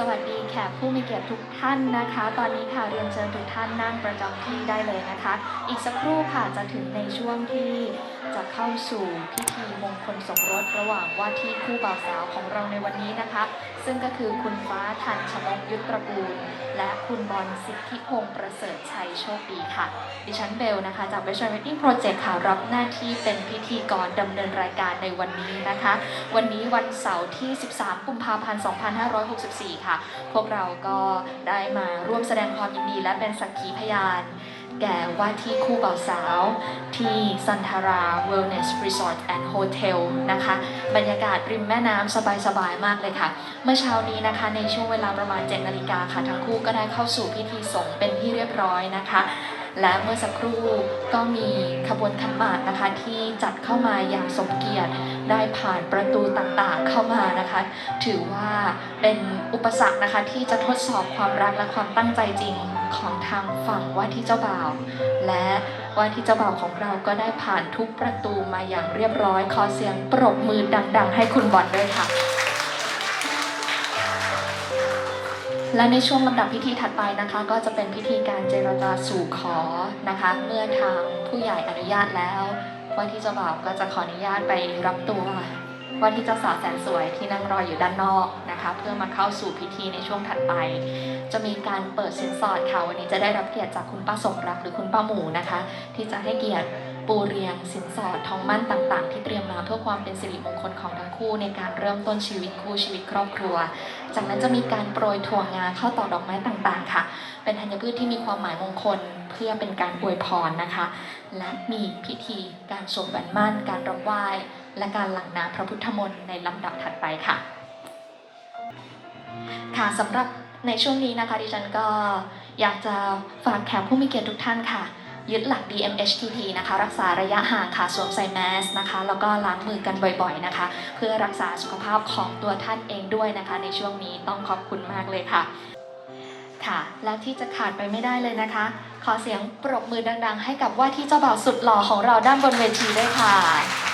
สวัสดีแขกผู้มีเกียรติทุกท่านนะคะ ตอนนี้ค่ะเรียนเชิญทุกท่านนั่งประจำที่ได้เลยนะคะ อีกสักครู่ค่ะจะถึงในช่วงที่ จะเข้าสู่พิธีมงคลสมรสระหว่างว่าที่คู่บ่าวสาวของเราในวันนี้นะคะ ซึ่งก็คือคุณฟ้าทันชนกยุทธตระกูล และคุณบอลสิทธิพงศ์ประเสริฐชัยโชคดีค่ะ ดิฉันเบลนะคะ จาก Vision Wedding Project ค่ะรับหน้าที่เป็นพิธีกรดำเนินรายการในวันนี้นะคะ วันนี้วันเสาร์ที่ 13 กุมภาพันธ์ 2564 ค่ะ พวกเราก็ได้มาร่วมแสดงความยินดีและเป็นสักขีพยาน แก่ว่าที่คู่บ่าวสาว ที่ซันทารา Wellness Resort and Hotel นะคะ บรรยากาศริมแม่น้ำสบายๆ มากเลยค่ะ เมื่อเช้านี้นะคะในช่วงเวลาประมาณ7นาฬิกาค่ะ ทั้งคู่ก็ได้เข้าสู่พิธีสงฆ์เป็นที่เรียบร้อยนะคะ และเมื่อสักครู่ก็มีขบวนขันหมากนะคะที่จัดเข้ามาอย่างสมเกียรติ ได้ผ่านประตูต่างๆเข้ามานะคะ ถือว่าเป็นอุปสรรคนะคะที่จะทดสอบความรักและความตั้งใจจริงของทางฝั่งว่าที่เจ้าบ่าว และว่าที่เจ้าบ่าวของเราก็ได้ผ่านทุกประตูมาอย่างเรียบร้อย ขอเสียงปรบมือดัง ๆ ให้คุณบอลด้วยค่ะและในช่วงลำดับพิธีถัดไปนะคะ ก็จะเป็นพิธีการเจรจาสู่ขอนะคะ เมื่อทางผู้ใหญ่อนุญาตแล้ว ว่าที่เจ้าบ่าวก็จะขออนุญาตไปรับตัวว่าที่เจ้าสาวแสนสวยที่นั่งรออยู่ด้านนอกนะคะ เพื่อมาเข้าสู่พิธีในช่วงถัดไป จะมีการเปิดสินสอดค่ะวันนี้จะได้รับเกียรติจากคุณป้าสมรักหรือคุณป้าหมูนะคะ ที่จะให้เกียรติปูเรียงสินสอดทองมั่นต่างๆ ที่เตรียมมาเพื่อความเป็นสิริมงคลของทั้งคู่ในการเริ่มต้นชีวิตคู่ชีวิตครอบครัว จากนั้นจะมีการโปรยถั่วงาเข้าต่อดอกไม้ต่างๆ ค่ะ เป็นธัญพืชที่มีความหมายมงคลเพื่อเป็นการอวยพรนะคะ และมีพิธีการสวมแหวนมั่น การรับไหว้และการหลังน้ำพระพุทธมนต์ในลำดับถัดไปค่ะ ค่ะสำหรับ ในช่วงนี้นะคะดิฉันก็อยากจะฝากแขกผู้มีเกียรติทุกท่านค่ะ ยึดหลัก DMHTT นะคะ รักษาระยะห่างค่ะสวมใส่แมสนะคะ แล้วก็ล้างมือกันบ่อยๆนะคะ เพื่อรักษาสุขภาพของตัวท่านเองด้วยนะคะ ในช่วงนี้ต้องขอบคุณมากเลยค่ะค่ะและที่จะขาดไปไม่ได้เลยนะคะ ขอเสียงปรบมือดัง ๆ ให้กับว่าที่เจ้าบ่าวสุดหล่อของเราด้านบนเวทีด้วยค่ะ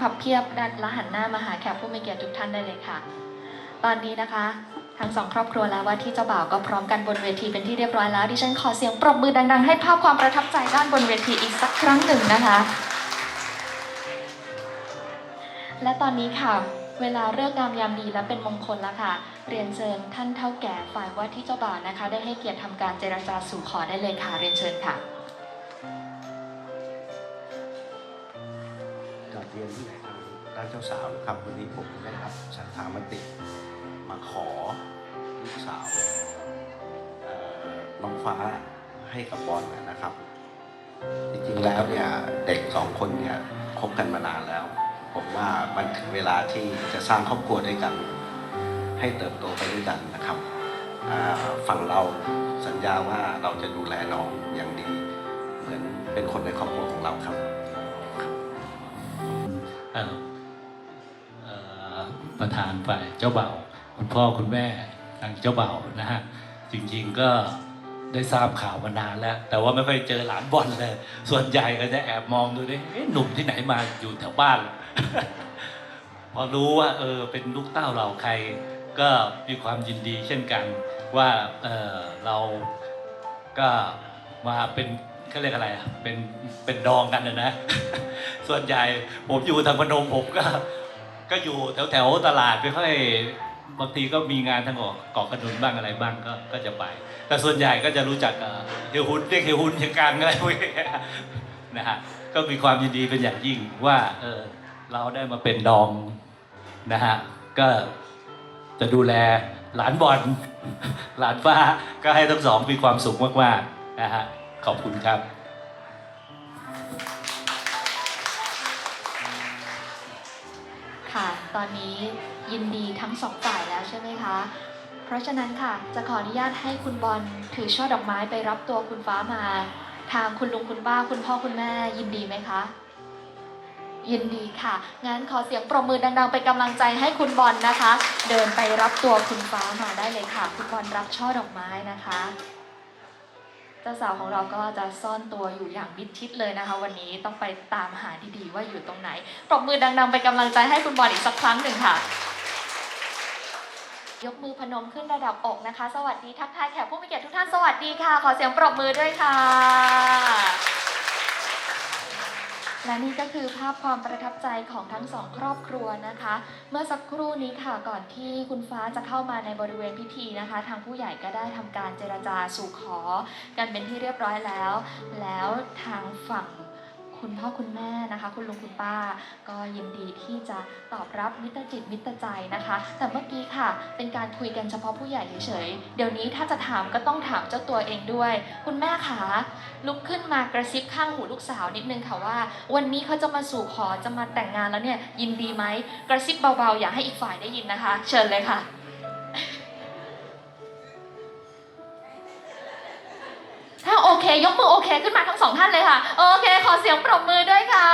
พับเพียบด้านละหันหน้ามาหาแขกผู้มีเกียรติทุกท่านได้เลยค่ะ ตอนนี้นะคะ ทั้งสองครอบครัวแล้วว่าที่เจ้าบ่าวก็พร้อมกันบนเวทีเป็นที่เรียบร้อยแล้วดิฉันขอเสียงปรบมือดังๆ ให้ภาพความประทับใจด้านบนเวทีอีกสักครั้งหนึ่งนะคะ และตอนนี้ค่ะเวลาเลิกงามยามดีและเป็นมงคลแล้วค่ะ เรียนเชิญท่านเท่าแก่ฝ่ายว่าที่เจ้าบ่าวนะคะ ได้ให้เกียรติทำการเจรจาสู่ขอได้เลยค่ะ เรียนเชิญค่ะ รียนที่ทางด้านเจ้าสาวนะครับวันนี้ผมได้รับฉันทามติมาขอลูกสาวน้องฟ้าให้กับบอลนะครับ จริงๆแล้วเนี่ยเด็กสองคนเนี่ยคบกันมานานแล้ว ผมว่ามันถึงเวลาที่จะสร้างครอบครัวด้วยกัน ให้เติบโตไปด้วยกันนะครับฝั่งเราสัญญาว่าเราจะดูแลน้องอย่างดี เหมือนเป็นคนในครอบครัวของเราครับ ประธานฝ่ายเจ้าบ่าวคุณพ่อคุณแม่ทางเจ้าบ่าวนะฮะจริงๆก็ได้ทราบข่าวมานานแล้ว แต่ว่าไม่ค่อยเจอหลานบอลเลย ส่วนใหญ่ก็จะแอบมองดูดิเอ๊ะหนุ่มที่ไหนมาอยู่แถวบ้าน พอรู้ว่าเออเป็นลูกเต้าเราใคร ก็มีความยินดีเช่นกันว่าเออเราก็มาเป็นเขาเรียกอะไรอะเป็นเป็นดองกันนะนะ ส่วนใหญ่ผมอยู่ทางพนมผมก็ ก็อยู่แถวแถวตลาดไม่ค่อยบางทีก็มีงานทางเกเกาะกระนุนบ้างอะไรบ้างก็ก็จะไป แต่ส่วนใหญ่ก็จะรู้จักเอ่อเฮียหุนเรียกเฮียหุนเฮียกังอะไรพวกนี้นะฮะก็มีความยินดีเป็นอย่างยิ่งว่าเออเราได้มาเป็นดองนะฮะก็จะดูแลหลานบอลหลานฟ้าก็ให้ทั้งสองมีความสุขมากๆนะฮะขอบคุณครับ ตอนนี้ยินดีทั้งสองฝ่ายแล้วใช่ไหมคะ เพราะฉะนั้นค่ะ จะขออนุญาตให้คุณบอลถือช่อดอกไม้ไปรับตัวคุณฟ้ามา ทางคุณลุงคุณป้าคุณพ่อคุณแม่ยินดีไหมคะ ยินดีค่ะ งั้นขอเสียงปรบมือดังๆ เป็นกำลังใจให้คุณบอลนะคะ เดินไปรับตัวคุณฟ้ามาได้เลยค่ะ คุณบอลรับช่อดอกไม้นะคะ เจ้าสาวของเราก็จะซ่อนตัวอยู่อย่างมิดชิดเลยนะคะ วันนี้ต้องไปตามหาดีๆว่าอยู่ตรงไหนปรบมือดังๆไปกำลังใจให้คุณบอลอีกสักครั้งหนึ่งค่ะ ยกมือพนมขึ้นระดับอกนะคะ สวัสดีทักทายแขกผู้มีเกียรติทุกท่านสวัสดีค่ะ ขอเสียงปรบมือด้วยค่ะ และนี่ก็คือภาพความประทับใจของทั้งสองครอบครัวนะคะ เมื่อสักครู่นี้ค่ะก่อนที่คุณฟ้าจะเข้ามาในบริเวณพิธีนะคะ ทางผู้ใหญ่ก็ได้ทำการเจรจาสู่ขอ กันเป็นที่เรียบร้อยแล้ว แล้วทางฝั่ง คุณพ่อคุณแม่นะคะ คุณลุงคุณป้า ก็ยินดีที่จะตอบรับมิตรจิตมิตรใจนะคะ แต่เมื่อกี้ค่ะ เป็นการคุยกันเฉพาะผู้ใหญ่เฉยๆ เดี๋ยวนี้ถ้าจะถามก็ต้องถามเจ้าตัวเองด้วย คุณแม่คะลุกขึ้นมากระซิบข้างหูลูกสาวนิดนึงค่ะว่า วันนี้เขาจะมาสู่ขอจะมาแต่งงานแล้วเนี่ยยินดีไหมกระซิบเบาๆ อย่าให้อีกฝ่ายได้ยินนะคะ เชิญเลยค่ะ ขึ้นมาทั้งสองท่านเลยค่ะ โอเค ขอเสียงปรบมือด้วยค่ะ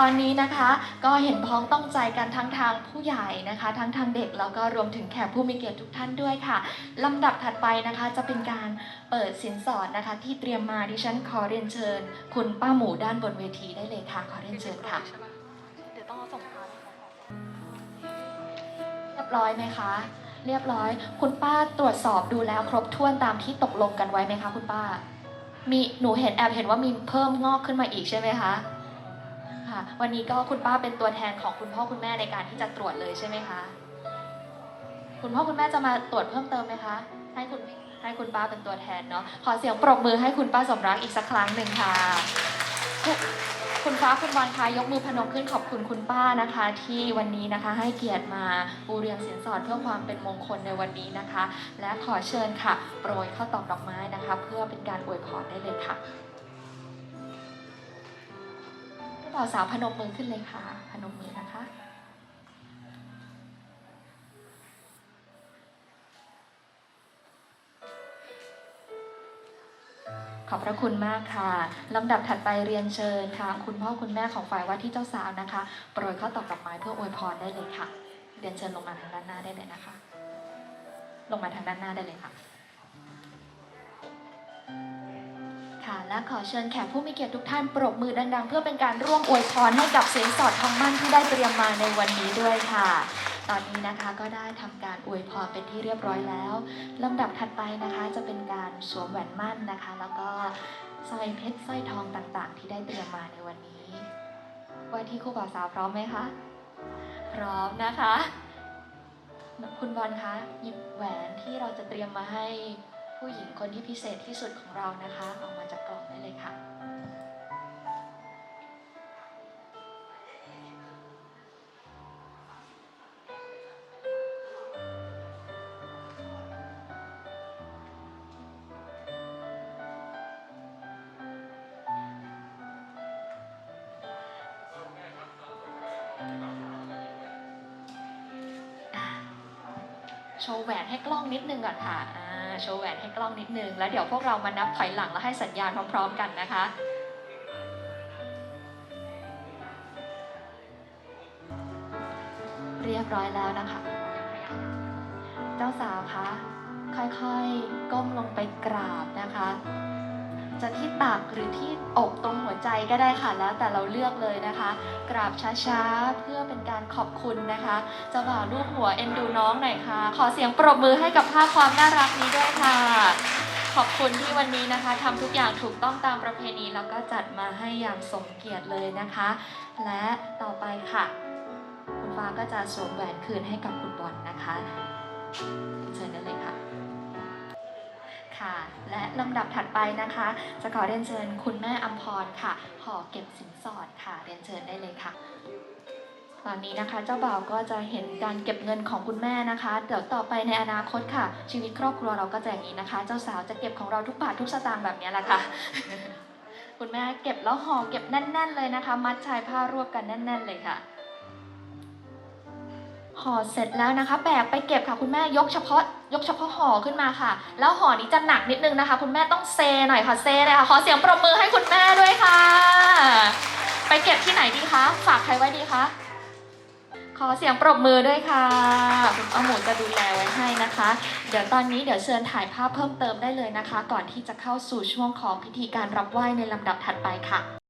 ตอนนี้นะคะก็เห็นพ้องต้องใจกันทั้งทางผู้ใหญ่นะคะ ทั้งทางเด็กแล้วก็รวมถึงแขกผู้มีเกียรติทุกท่านด้วยค่ะลำดับถัดไปนะคะจะเป็นการเปิดสินสอดนะคะ ที่เตรียมมาดิฉันขอเรียนเชิญ คุณป้าหมูด้านบนเวทีได้เลยค่ะ ขอเรียนเชิญค่ะเดี๋ยวต้องเอาส่งพานเรียบร้อยไหมคะ เรียบร้อย คุณป้าตรวจสอบดูแล้วครบถ้วนตามที่ตกลงกันไว้ไหมคะคุณป้า มีหนูเห็นแอบเห็นว่ามีเพิ่มงอกขึ้นมาอีกใช่ไหมคะค่ะวันนี้ก็คุณป้าเป็นตัวแทนของคุณพ่อคุณแม่ในการที่จะตรวจเลยใช่ไหมคะคุณพ่อคุณแม่จะมาตรวจเพิ่มเติมไหมคะ ให้คุณให้คุณป้าเป็นตัวแทนเนาะขอเสียงปรบมือให้คุณป้าสมรักอีกสักครั้งหนึ่งค่ะ คุณฟ้าคุณบอลคะยกมือพนมขึ้นขอบคุณคุณป้านะคะ ที่วันนี้นะคะให้เกียรติมาปูเรียงสินสอดเพื่อความเป็นมงคลในวันนี้นะคะ และขอเชิญค่ะ โปรยข้าวตอกดอกไม้นะคะ เพื่อเป็นการอวยพรได้เลยค่ะผู้บ่าวสาวพนมมือขึ้นเลยค่ะ พนมมือนะคะ อบพระคุณมากค่ะ ลำดับถัดไปเรียนเชิญค่ะคุณพ่อคุณแม่ของฝ่ายว่าที่เจ้าสาวนะคะ โปรยข้าวตอกดอกไม้เพื่ออวยพรได้เลยค่ะ เรียนเชิญลงมาทางด้านหน้าได้เลยนะคะ ลงมาทางด้านหน้าได้เลยค่ะ ค่ะ และขอเชิญแขกผู้มีเกียรติทุกท่านปรบมือดัง ๆ เพื่อเป็นการร่วมอวยพรให้กับเสียงสอดทองมั่นที่ได้เตรียมมาในวันนี้ด้วยค่ะ ตอนนี้นะคะก็ได้ทำการอวยพรเป็นที่เรียบร้อยแล้วลำดับถัดไปนะคะจะเป็นการสวมแหวนมั่นนะคะ แล้วก็สร้อยเพชรสร้อยทองต่างๆ ที่ได้เตรียมมาในวันนี้ว่าที่คู่บ่าวสาวพร้อมไหมคะพร้อมนะคะ คุณบอลคะหยิบแหวนที่เราจะเตรียมมาให้ผู้หญิงคนที่พิเศษที่สุดของเรานะคะออกมาจากกล่องได้เลยค่ะ โชว์แหวนให้กล้องนิดนึงก่อนค่ะอ่าโชว์แหวนให้กล้องนิดนึง แล้วเดี๋ยวพวกเรามานับถอยหลังแล้วให้สัญญาณพร้อมๆกันนะคะเรียบร้อยแล้วนะคะ เจ้าสาวคะ ค่อยๆ ก้มลงไปกราบนะคะ จะที่ตักหรือที่อกตรงหัวใจก็ได้ค่ะแล้วแต่เราเลือกเลยนะคะ กราบช้าๆ เพื่อเป็นการขอบคุณนะคะจ้าบ่าวลูกหัวเอ็นดูน้องหน่อยค่ะ ขอเสียงปรบมือให้กับภาพความน่ารักนี้ด้วยค่ะ ขอบคุณที่วันนี้นะคะทำทุกอย่างถูกต้องตามประเพณีแล้วก็จัดมาให้อย่างสมเกียรติเลยนะคะ และต่อไปค่ะ คุณฟ้าก็จะสวมแหวนคืนให้กับคุณบอลนะคะคะ ค่ะ และลำดับถัดไปนะคะ จะขอเรียนเชิญคุณแม่อัมพรค่ะห่อเก็บสินสอดค่ะเรียนเชิญได้เลยค่ะตอนนี้นะคะเจ้าบ่าวก็จะเห็นการเก็บเงินของคุณแม่นะคะ เดี๋ยวต่อไปในอนาคตค่ะ ชีวิตครอบครัวเราก็จะอย่างนี้นะคะ เจ้าสาวจะเก็บของเราทุกบาททุกสตางค์แบบนี้แหละค่ะ คุณแม่เก็บแล้วห่อเก็บแน่น ๆ เลยนะคะ มัดชายผ้ารวบกันแน่น ๆ เลยค่ะ ห่อเสร็จแล้วนะคะแบกไปเก็บค่ะคุณแม่ยกเฉพาะ ยกเฉพาะห่อขึ้นมาค่ะ แล้วห่อนี้จะหนักนิดนึงนะคะ คุณแม่ต้องเซหน่อยค่ะเซเลยค่ะขอเสียงปรบมือให้คุณแม่ด้วยค่ะ ไปเก็บที่ไหนดีคะฝากใครไว้ดีคะขอเสียงปรบมือด้วยค่ะคุณป้าหมูจะดูแลไว้ให้นะคะ เดี๋ยวตอนนี้เดี๋ยวเชิญถ่ายภาพเพิ่มเติมได้เลยนะคะ ก่อนที่จะเข้าสู่ช่วงของพิธีการรับไหว้ในลำดับถัดไปค่ะ